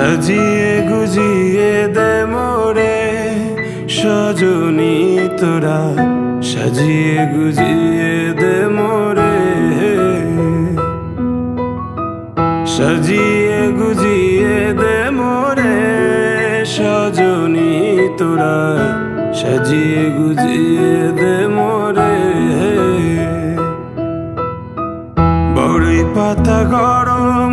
সাজিয়ে গুজিয়ে দে মোরে, সজনী তোরা। সাজিয়ে গুজিয়ে দে মোরে। সাজিয়ে গুজিয়ে দে মোরে, সজনী তোরা। সাজিয়ে গুজিয়ে দে মোরে। বড়ই পাতা গরম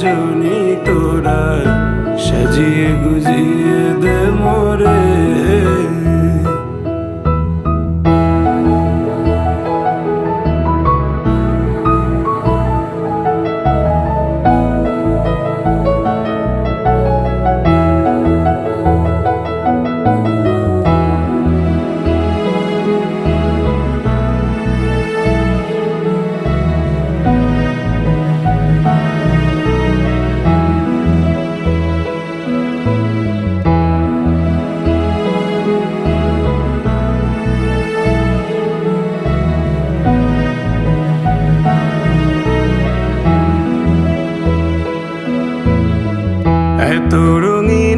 সজনী